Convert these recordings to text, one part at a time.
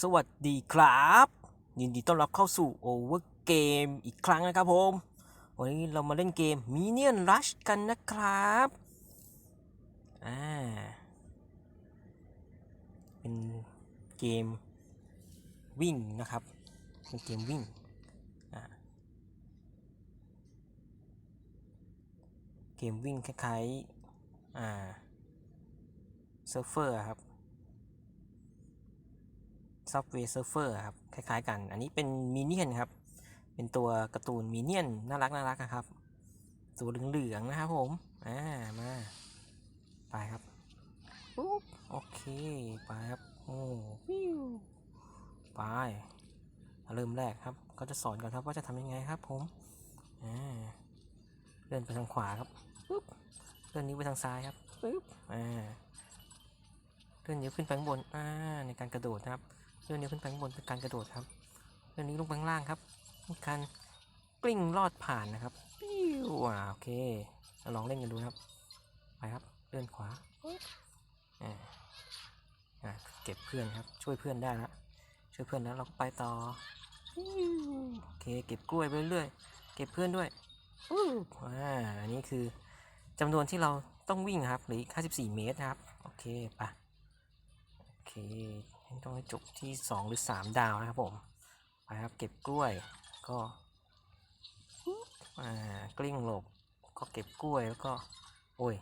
สวัสดีครับ ยินดีต้อนรับเข้าสู่ Over Game อีกครั้งนะครับผม วันนี้เรามาเล่นเกม Minion Rush กันนะครับอ่าเป็นเกมวิ่งนะครับ เป็นเกมวิ่งเกมวิ่งคล้ายๆอ่าเซิร์ฟเฟอร์ครับ ซับเวย์เซิร์ฟเฟอร์ครับ คล้ายๆกัน อันนี้เป็นมินเนี่ยนครับ เป็นตัวการ์ตูนมินเนี่ยนน่ารักน่ารักอะครับ ตัวเหลืองๆนะครับผม อ่า มา ไปครับปุ๊บโอเค ไปครับ โอ้วิวไปเริ่มแรกครับ ก็จะสอนก่อนครับว่าจะทำยังไงครับผมอ่าเลื่อนไปทางขวาครับปุ๊บเลื่อนนิ้วไปทางซ้ายครับปุ๊บอ่าเลื่อนนิ้วขึ้นไปข้างบนอ่าในการกระโดดนะครับ เลื่อนนิ้ขึ้นไปข้างบนเป็นการกระโดดครับเลื่อนนิ้ลงไปข้างล่างครับเป็นการกลิ้งลอดผ่านนะครับปิ้วอ่าโอเคเราลองเล่นกันดูครับ ไปครับเลื่อนขวาอ่าอ่าเก็บเพื่อนครับ ช่วยเพื่อนได้แล้วช่วยเพื่อนแล้วเราก็ไปต่อโอเคเก็บกล้วยไปเรื่อยๆเก็บเพื่อนด้วยอู้อ่าอันนี้คือจำนวนที่เราต้องวิ่งครับเหรือ54 เมตรครับ โอเคไปโอเค ต้องให้จบที่ 2 หรือ 3 ดาวนะครับผม ไปครับเก็บกล้วยก็อ่ากลิ้งหลบก็เก็บกล้วยแล้วก็ โอ้ย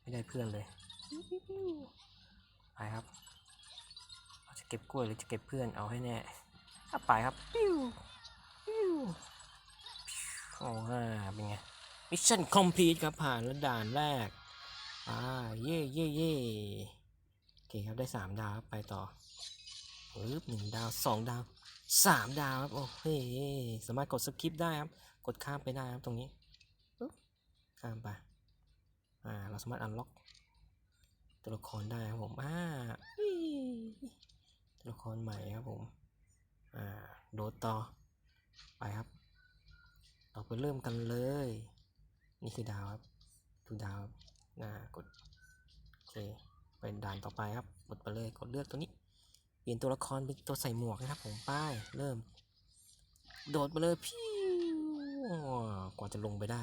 ไม่ได้เพื่อนเลย ไปครับเราจะเก็บกล้วยหรือจะเก็บเพื่อนเอาให้แน่ถ้าไปครับปิ้วปิ้วโอ้ฮ่าเป็นไงมิชชั่นคอมพลีทครับผ่านแล้วด่านแรกอ่าเย่เย่เย่ เคครับได้สามดาวครับไปต่อปึ๊บหนึ่งดาวสองดาวสามดาวครับโอ้เฮสามารถกดสคริปได้ครับ กดข้ามไปได้ครับตรงนี้ปึ๊บข้ามไปอ่าเราสามารถอันล็อกตัวละครได้ครับผมอ่าตัวละครใหม่ครับผมอ่าโดดต่อไปครับเราไปเริ่มกันเลย นี่คือดาวครับดูดาวนะกดโอเค ไปด่านต่อไปครับกดไปเลยกดเลือกตัวนี้ เปลี่ยนตัวละครเป็นตัวใส่หมวกนะครับผมป้ายเริ่ม โดดไปเลยพิ้วกว่าจะลงไปได้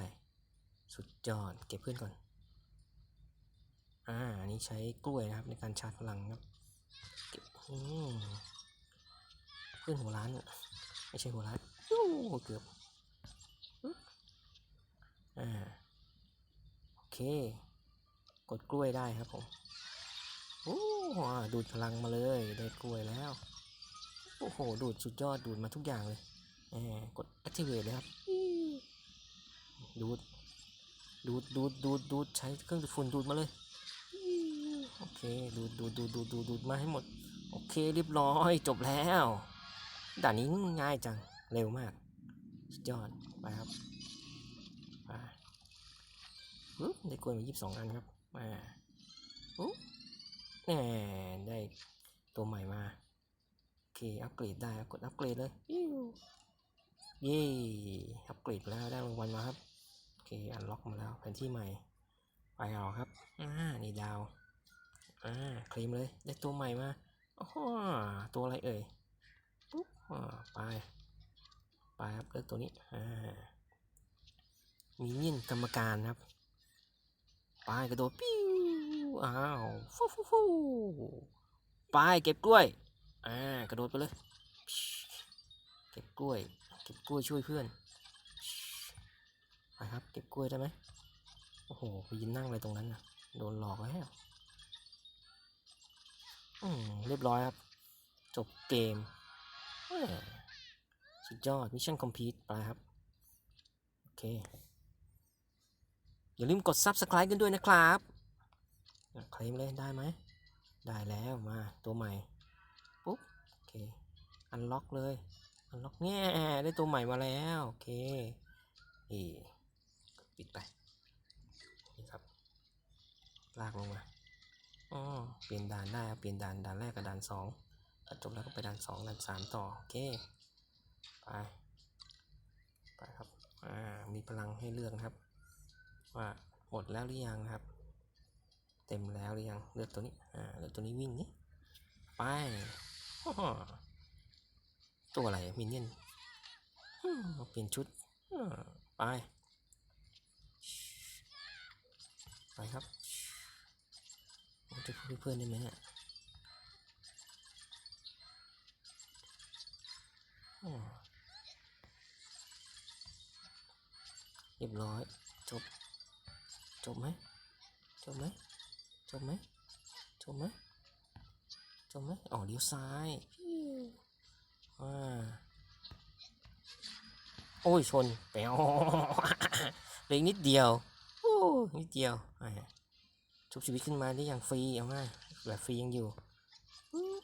สุดยอดเก็บเพื่อนก่อนอ่าอันนี้ใช้กล้วยนะครับในการชาร์จพลังครับเก็บเพื่อนหัวร้านไม่ใช่หัวร้านอู้เกือบอ่าโอเค กดกล้วยได้ครับผม โอ้ดูดพลังมาเลยได้กล้วยแล้ว โอ้โห ดูดสุดยอดดูดมาทุกอย่างเลยแหมกด activate เลยครับ ดูด ดูดดูดดูดดูดใช้เครื่องดูดฝุ่นดูดมาเลย โอเค ดูดดูดดูดดูดดูดดูดมาให้หมด โอเคเรียบร้อยจบแล้ว ด่านนี้ง่ายจัง เร็วมาก สุดยอด ไปครับไปปึ๊บได้กล้วยมายี่สิบสองอันครับ มาปุ๊บ แหมได้ตัวใหม่มา โอเค อัปเกรดได้ครับกดอัปเกรดเลยปิ้วเย้อัปเกรดแล้วได้รางวัลมาครับ โอเค อันล็อกมาแล้วแผนที่ใหม่ ไปเอาครับ อ่า นี่ดาว อ่าเคลมเลย ได้ตัวใหม่มาโอ้โหตัวอะไรเอ่ย ปุ๊บอ่าไป ไปครับเลือกตัวนี้ อ่า มีเงียนกรรมการครับ ไปกระโดดปิ้ว อ้าวฟูฟูฟูไปเก็บกล้วย อ่ากระโดดไปเลย เก็บกล้วย เก็บกล้วยช่วยเพื่อนไปครับ เก็บกล้วยได้ไหมโอ้โหไปยืนนั่งอะไรตรงนั้นนะโดนหลอกแล้วอืมเรียบร้อยครับ จบเกมสุดยอดมิชชั่นคอมพลีทไปครับ โอเค อย่าลืมกด Subscribe กันด้วยนะครับ เคลมเลยได้ไหม ได้แล้วมาตัวใหม่ ปุ๊บ โอเค อันล็อกเลย อันล็อกแง่ได้ตัวใหม่มาแล้ว โอเคนี่ปิดไป นี่ครับ ลากลงมาอ๋อเปลี่ยนด่านได้ เปลี่ยนด่านด่านแรกกับด่านสองจบแล้วก็ไปด่านสองด่านสามต่อ โอเค ไป ไปครับ อ่า มีพลังให้เลือกนะครับ ว่าหมดแล้วหรือยังครับ เต็มแล้วหรือยังเลือกตัวนี้อ่าเลือกตัวนี้วิ่งนี้ไปตัวอะไรมินเนี่ยนเปลี่ยนชุดไปไปครับจะคุยเพื่อนได้ไหมเนี่ยเรียบร้อยจบจบไหมจบไหม จบไหมจบไหมจบไหมอ๋อเลี้ยวซ้ายอ่าโอ้ยชนแปวเหลืออีกนิดเดียวโอ้นิดเดียวอ่าชุบชีวิตขึ้นมาได้อย่างฟรีเอามาแบบฟรียังอยู่ปึ๊บ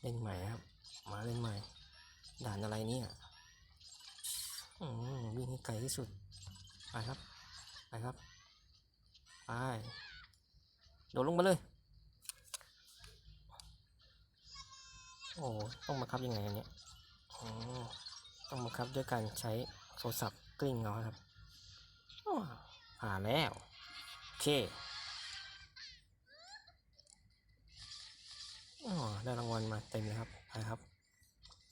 เล่นใหม่ครับ มาเล่นใหม่ ด่านอะไรเนี่ยอืม วิ่งให้ไกลที่สุด ไปครับ ไปครับ ไป โดดลงมาเลย โอ้ ต้องบังคับยังไงอันเนี่ยโอ้ต้องบังคับด้วยการใช้โทรศัพท์กลิ้งเอาครับผ่านแล้ว โอเคอ๋อได้รางวัลมาเต็มเลยครับ ไปครับ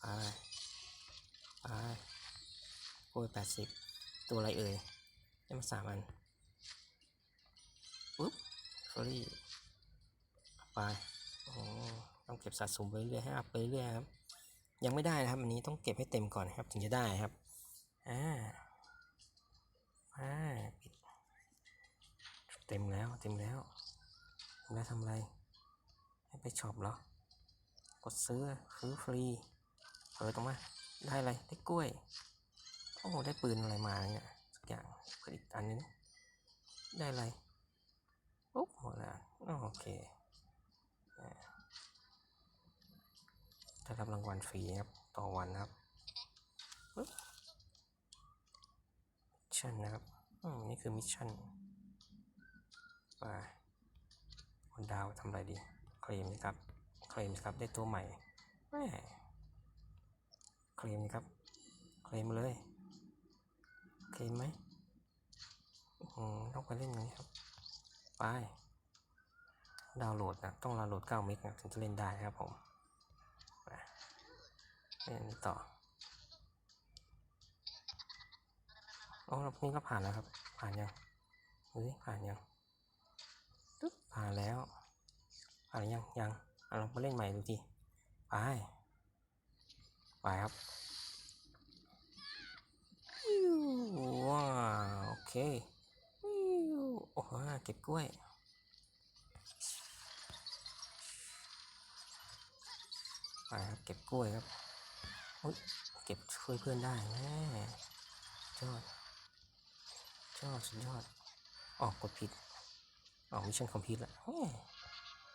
ไป ไปโอ้ย แปดสิบตัวอะไรเอ่ยได้มาสามอันปุ๊บฟรีไปโอ้ต้องเก็บสะสมไปเรื่อยให้อัพไปเรื่อยครับ ยังไม่ได้นะครับอันนี้ต้องเก็บให้เต็มก่อนครับ ถึงจะได้ครับอ่าอ่าปิดเต็มแล้วเต็มแล้วแล้วทำอะไร ให้ไปช็อปเหรอกดซื้อซื้อฟรีเปิดออกมาได้อะไรได้กล้วย โอ้โหได้ปืนอะไรมาเนี่ยสักอย่างเปิดอีกอันนึงได้อะไรปุ๊บหมดแล้วโอเคอ่าได้รับรางวัลฟรีครับต่อวันนะครับมิชชั่นนะครับอืมนี่คือมิชชั่นไปบนดาวทำอะไรดี เคลมนะครับ เคลมครับได้ตัวใหม่แม่เคลมครับ เคลมเลย เคลมไหมอืมต้องไปเล่นอย่างนี้ครับ ไป ดาวน์โหลดนะ ต้องดาวน์โหลด9เมกนะถึงจะเล่นได้ครับผมเล่นนี้ต่อโอ้เรานี่ก็ผ่านแล้วครับ ผ่านยังดูสิผ่านยังตึ๊บผ่านแล้ว ผ่านยังยังเอาเราไปเล่นใหม่ดูทีไป ไปครับอิ๊วว้าวโอ เคโอ้โหเก็บกล้วย ไปครับเก็บกล้วยครับอุ๊ยเก็บช่วยเพื่อนได้แม่ยอดยอดสุดยอด ออกกดผิด ออกมิชชั่นคอมพิวต์ละ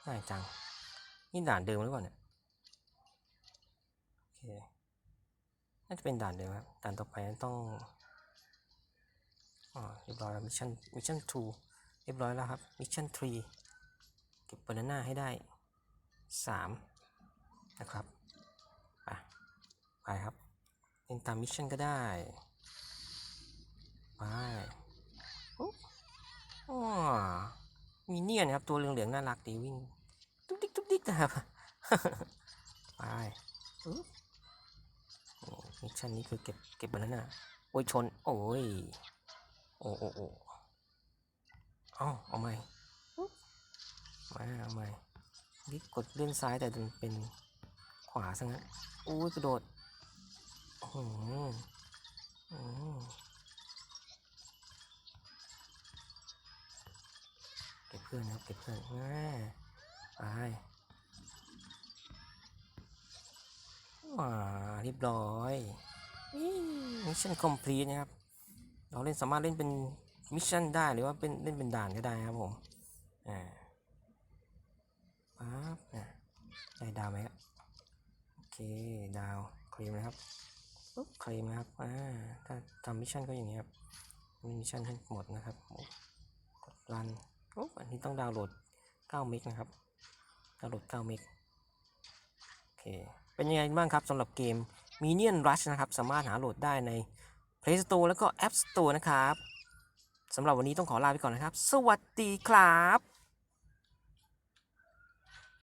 ง่ายจัง นี่ด่านเดิมหรือเปล่าเนี่ย โอเค น่าจะเป็นด่านเดิมครับ ด่านต่อไปต้อง อ๋อเรียบร้อยแล้วมิชชั่นมิชชั่น2เรียบร้อยแล้วครับมิชชั่น3เก็บบานาน่าให้ได้สามนะครับไปไปครับเล่นตามมิชชั่นก็ได้ไปปุ๊บอ๋อมีเนี่ยนครับ ตัวเหลืองๆน่ารักดีวิ่งตุ๊กติ๊กตุ๊กติ๊กนะครับไปมิชชั่นนี้คือเก็บเก็บบานาน่าโอ้ยชน โอ้ย โอ้โอ้โอ้เอาเอาใหม่มาเอาใหม่นี่กดเลื่อนซ้ายแต่ดันเป็นขวาซะงั้นโอ้ยกระโดดโอ้โหอืมเก็บเพื่อนครับเก็บเพื่อนง่าไปว้าเรียบร้อยมิชชั่นคอมพลีทนะครับ เราเล่นสามารถเล่นเป็นมิชชั่นได้หรือว่าเป็นเล่นเป็นด่านก็ได้ครับผมอ่าปั๊บอะได้ดาวไหมครับโอเคดาวเคลมนะครับปุ๊บเคลมนะครับอ่าถ้าทำมิชชั่นก็อย่างนี้ครับมีมิชชั่นให้หมดนะครับกดรันโอ้อันนี้ต้องดาวน์โหลด9เมกนะครับดาวน์โหลด9เมกโอเคเป็นยังไงบ้างครับสำหรับเกม Minion Rush นะครับ สามารถหาโหลดได้ใน Play Store แล้วก็ App Store นะครับสำหรับวันนี้ต้องขอลาไปก่อนนะครับ สวัสดีครับ